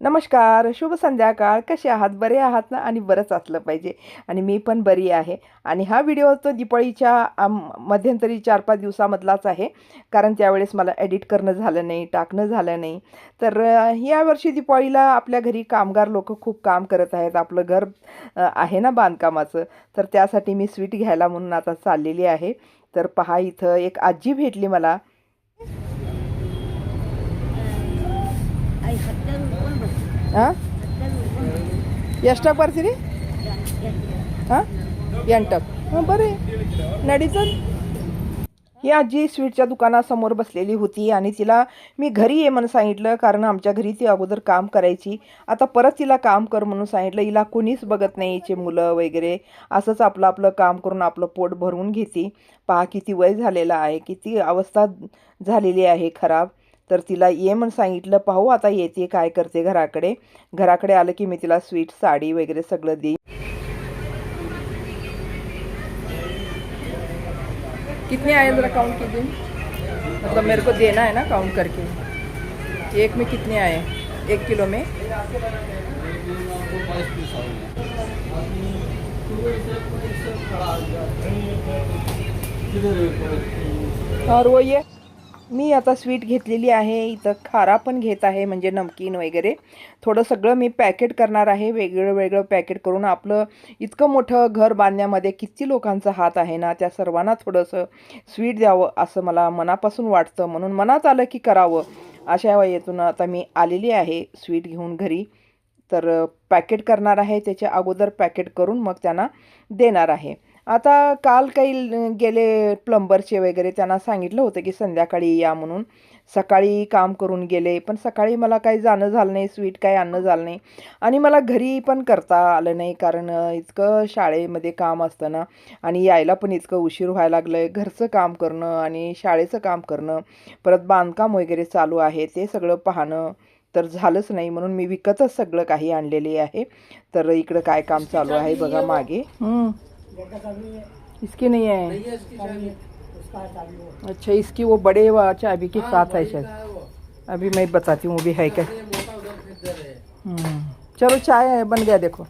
नमस्कार शुभ संध्याकाळ. कसे आहात? बरे आहात ना? आणि बरंच असलं पाहिजे. आणि मी पण बरी आहे. आणि हा व्हिडिओ तो दिपाळीच्या मध्यंतरी चार पाच दिवसामधलाच आहे. कारण त्यावेळेस मला एडिट करणं झालं नाही टाकणं झालं नाही. तर यावर्षी दिपाळीला आपल्या घरी कामगार लोक खूप काम करत आहेत. आपलं घर आहे ना बांधकामाचं. तर त्यासाठी मी स्वीट घ्यायला म्हणून आता चाललेली आहे. तर पहा इथं एक आजी भेटली मला. ಹಾಂ ಹತ್ತು ರೂಪಾಯಿ ಎಷ್ಟಾಗಿ ಬರ್ತೀರಿ हां ಎಂಟಕ್ हां बरे नडीचं ही आजी स्वीटच्या दुकानासमोर बसलेली होती आणि तिला मी घरी ये म्हणून सांगितलं कारण आमच्या घरी ती अगोदर काम करायची आता परत तिला काम कर म्हणून सांगितलं हिला कोणीच बघत नाही हिचे मुलं वगैरे असंच आपलं आपलं काम करून आपलं पोट भरवून घेते पहा किती वय झालेलं आहे किती अवस्था झालेली आहे खराब तर तिला ये म्हणून सांगितलं पाहू आता येते काय करते घराकडे. घराकडे आलं की मी तिला स्वीट साडी वगैरे सगळं देईन. कितने आए ज़रा काउंट कीजिए। मतलब मेरे को देना है ना काउंट करके। एक में कितने आए एक किलो में? और वो ये मी आता स्वीट घेतलेली आहे इथं खारा पण घेत आहे म्हणजे नमकीन वगैरे. थोडं सगळं मी पॅकेट करणार आहे वेगळं वेगळं पॅकेट करून आपलं इतकं मोठं घर बांधण्यामध्ये किती लोकांचा हात आहे ना त्या सर्वांना थोडंसं स्वीट द्यावं असं मला मनापासून वाटतं. म्हणून मनात आलं की करावं. अशा वयातून आता मी आलेली आहे स्वीट घेऊन घरी. तर पॅकेट करणार आहे त्याच्या अगोदर पॅकेट करून मग त्यांना देणार आहे. आता काल काही गेले प्लंबरचे वगैरे त्यांना सांगितलं होतं की संध्याकाळी या म्हणून. सकाळी काम करून गेले पण सकाळी मला काही जाणं झालं नाही स्वीट काही आणणं झालं नाही. आणि मला घरी पण करता आलं नाही कारण इतकं शाळेमध्ये काम असतं ना. आणि यायला पण इतकं उशीर व्हायला लागलं आहे घरचं काम करणं आणि शाळेचं काम करणं परत बांधकाम वगैरे चालू आहे ते सगळं पाहणं तर झालंच नाही म्हणून मी विकतच सगळं काही आणलेले आहे. तर इकडं काय काम चालू आहे बघा मागे. इसकी नहीं है। अच्छा इसकी वो बड़े वा चाबी के साथ है शायद। अभी मैं बताती हूँ वो भी है क्या? हम्म। चलो चाय है, बन गया देखो।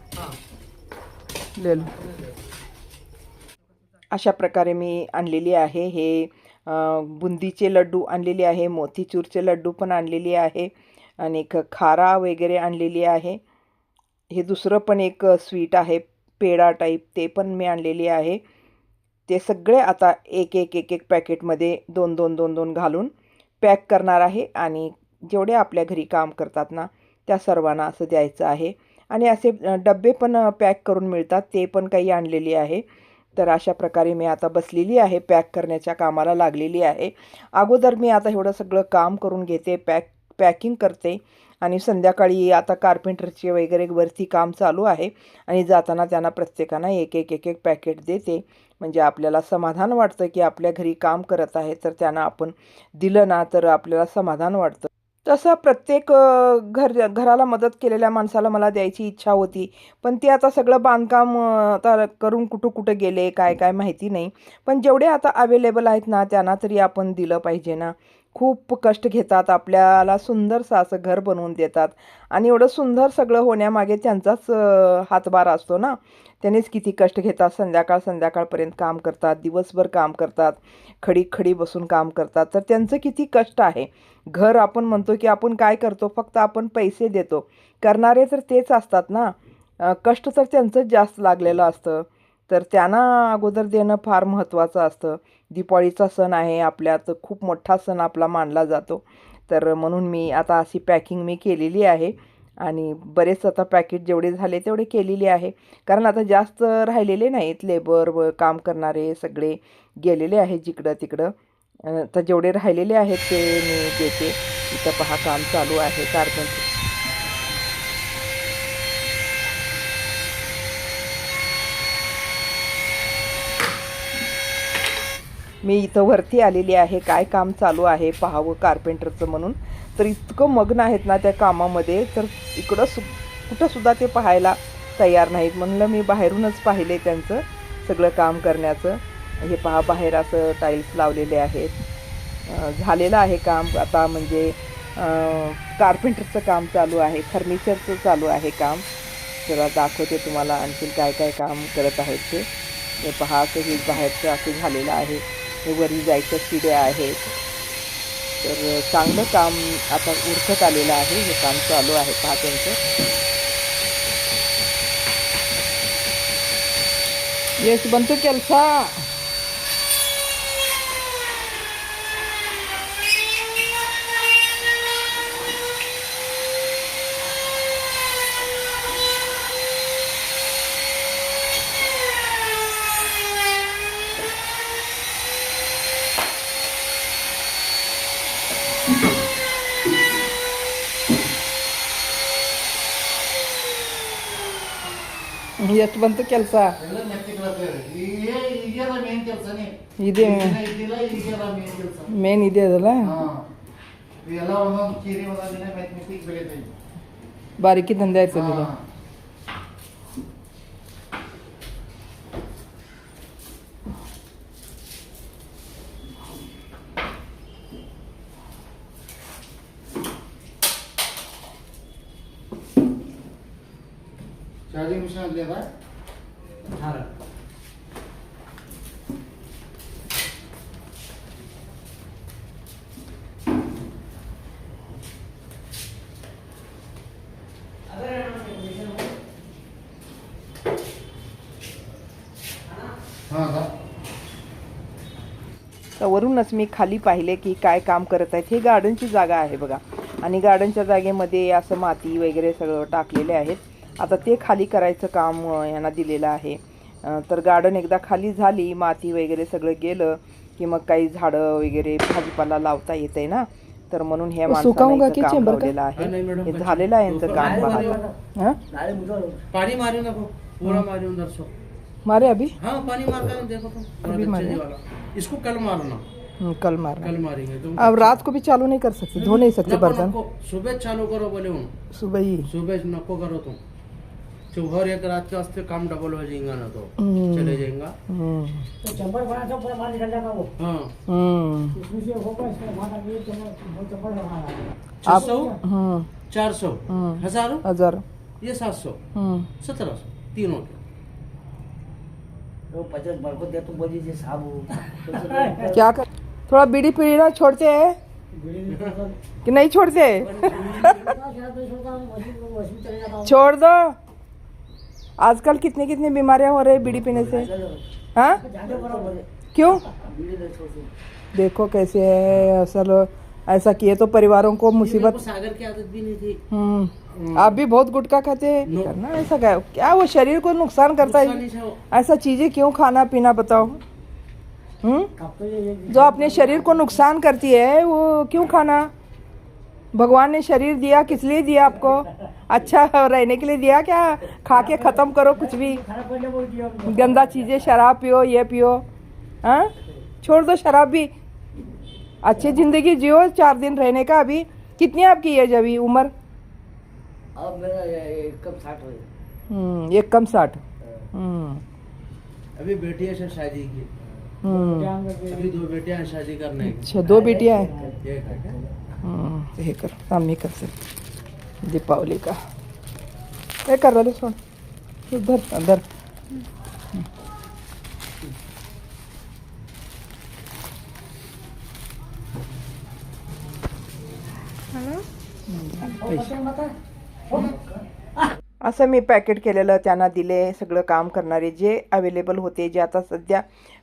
ले लो। अशा प्रकारे मी आणलेली आहे हे अं, बुंदीचे लड्डू आणलेले आहे मोतीचूरचे लड्डू पण आणलेली आहे आणि खारा वगैरे आणलेली आहे. हे दुसरं पण एक स्वीट आहे पेढा टाईप ते पण मी आणलेली आहे. ते सगळे आता एक एक एक एक पॅकेटमध्ये दोन दोन दोन दोन घालून पॅक करणार आहे आणि जेवढे आपल्या घरी काम करतात ना त्या सर्वांना असं द्यायचं आहे. आणि असे डब्बे पण पॅक करून मिळतात ते पण काही आणलेली आहे. तर अशा प्रकारे मी आता बसलेली आहे पॅक करण्याच्या कामाला लागलेली आहे. अगोदर मी आता एवढं सगळं काम करून घेते पॅक पॅकिंग करते. आणि संध्याकाळी आता कार्पेंटरचे वगैरे वरती काम चालू आहे. आणि जाताना त्यांना प्रत्येकांना एक एक एक एक पॅकेट देते. म्हणजे आपल्याला समाधान वाटतं की आपल्या घरी काम करत आहे तर त्यांना आपण दिलं ना तर आपल्याला समाधान वाटतं. तसं प्रत्येक घर घराला मदत केलेल्या माणसाला मला द्यायची इच्छा होती. पण ते आता सगळं बांधकाम आता करून कुठं कुठं गेले काय काय माहिती नाही. पण जेवढे आता अवेलेबल आहेत ना त्यांना तरी आपण दिलं पाहिजे ना. खूप कष्ट घेतात आपल्याला सुंदरसं असं घर बनवून देतात. आणि एवढं सुंदर सगळं होण्यामागे त्यांचाच हातभार असतो ना. त्यांनीच किती कष्ट घेतात संध्याकाळ संध्याकाळपर्यंत काम करतात दिवसभर काम करतात खडी खडी बसून काम करतात. तर त्यांचं किती कष्ट आहे. घर आपण म्हणतो की आपण काय करतो? फक्त आपण पैसे देतो. करणारे तर तेच असतात ना. कष्ट तर त्यांचंच जास्त लागलेलं असतं. तर त्यांना अगोदर देणं फार महत्त्वाचं असतं. दिपाळीचा सण आहे आपल्यात खूप मोठा सण आपला मानला जातो. तर म्हणून मी आता अशी पॅकिंग मी केलेली आहे आणि बरेच आता पॅकेट जेवढे झाले तेवढे केलेले आहे. कारण आता जास्त राहिलेले नाहीत लेबर व काम करणारे सगळे गेलेले आहेत जिकडं तिकडं. तर जेवढे राहिलेले आहेत ते मी देते. इथं पहा काम चालू आहे कार्पेंटर मी इथं वरती आलेली आहे काय काम चालू आहे पाहावं कार्पेंटरचं म्हणून. तर इतकं मग्न आहेत ना त्या कामामध्ये तर इकडं सु कुठंसुद्धा ते पाहायला तयार नाहीत. म्हणलं मी बाहेरूनच पाहिले त्यांचं सगळं काम करण्याचं. हे पहा बाहेर असं टाईल्स लावलेले आहेत. झालेलं आहे काम. आता म्हणजे कार्पेंटरचं काम चालू आहे फर्निचरचं चालू आहे काम. जरा दाखवते तुम्हाला आणखी काय काय काम करत आहेत ते. हे पहा असं हे बाहेरचं असं झालेलं आहे. वरी जायच्या शिड्या आहेत. तर चांगलं काम आता उरकत आलेलं आहे. हे काम चालू आहे पहा त्यांचं यश बनतो केलसा. ಎಷ್ಟು ಬಂತು ಕೆಲಸ. ಇದೆ. ಮೇನ್ ಇದೆ ಅದಲ್ಲ? ಬಾರಿಕಿ ದಂಧೆ ಆಯ್ತದ चार्जिंग मशीन आणले का? हार वरूनच मी खाली पाहिले की काय काम करत आहेत. हे गार्डनची जागा आहे बघा. आणि गार्डनच्या जागेमध्ये असं माती वगैरे सगळं टाकलेले आहेत. आता ते खाली करायचं काम यांना दिलेलं आहे. तर गार्डन एकदा खाली झाली माती वगैरे सगळं गेलं की मग काही झाडं वगैरे भाजीपाला लावता येते ना. तर म्हणून हे माणसानं काम लावलेलं आहे. हे झालेलं आहे यांचं काम हां? पानी मारे अभी? हाँ पानी मारता है देखो तुम पूरा अभी मारे? इसको कल मारना. कल मारना. कल मारेंगे. तुम अब रात को भी चालू नहीं कर सकते धो नहीं सकते बर्तन। सुबह चालू करो बोले सुबह ही। सुबह नको करो तुम। तो हर एक रात के वास्ते काम डबल हो जाएगा ना तो। हम्म। चले जाएगा। हम्म, बना तो पूरा पानी ठंडा का वो? हाँ। हम्म, उसमें से होगा इसमें का छह आप- सौ? हम्म, चार सौ। हज़ार? हज़ार। ये सात सौ? हम्म, सत्रह सौ? तीन हो गया पचास बल को दे तो बोली जी साहब क्या कर थोड़ा बीड़ी पीना छोड़ते हैं। कि नहीं छोड़ते? छोड़ दो। आजकल कितने कितने बीमारियाँ हो रही है बीड़ी पीने से? हाँ? क्यों? देखो कैसे है असल ऐसा किए तो परिवारों को मुसीबत। सागर की आदत भी नहीं थी। हम्म, आप भी बहुत गुटखा खाते हैं। करना ऐसा क्या? क्या वो शरीर को नुकसान करता है। ऐसा चीज़ें क्यों खाना पीना बताओ? हम्म? जो अपने शरीर को नुकसान करती है वो क्यों खाना? भगवान ने शरीर दिया किस लिए दिया आपको? अच्छा रहने के लिए दिया क्या? खा के खत्म करो कुछ भी। गंदा चीज़ें शराब पियो ये पियो। हाँ? छोड़ दो शराब भी। अच्छी ज़िंदगी जियो चार दिन रहने का अभी। कितनी आपकी एज अभी? उम्र? अब मेरा ये कब साठ हो हम्म, एक कम साठ। हम्म, अभी बेटिया से शादी की। हम्म। अभी दो बेटियाँ शादी करने अच्छा दो बेटियाँ हैं। एक हे कर आम्ही करते. दीपावली का? काय कर राहिले सोड धर धर. असं मी पॅकेट केलेलं त्यांना दिले सगळं काम करणारे जे अवेलेबल होते जे आता सध्या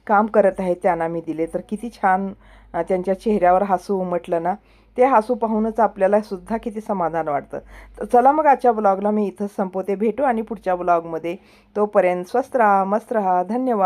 काम करत आहेत त्यांना मी दिले. तर किती छान त्यांच्या चेहऱ्यावर हसू उमटलं ना. ते हसू पाहूनच आपल्याला सुद्धा किती समाधान वाटतं. तर चला मग आजच्या ब्लॉगला मी इथंच संपवते. भेटू आणि पुढच्या ब्लॉगमध्ये. तोपर्यंत स्वस्त राहा मस्त राहा. धन्यवाद.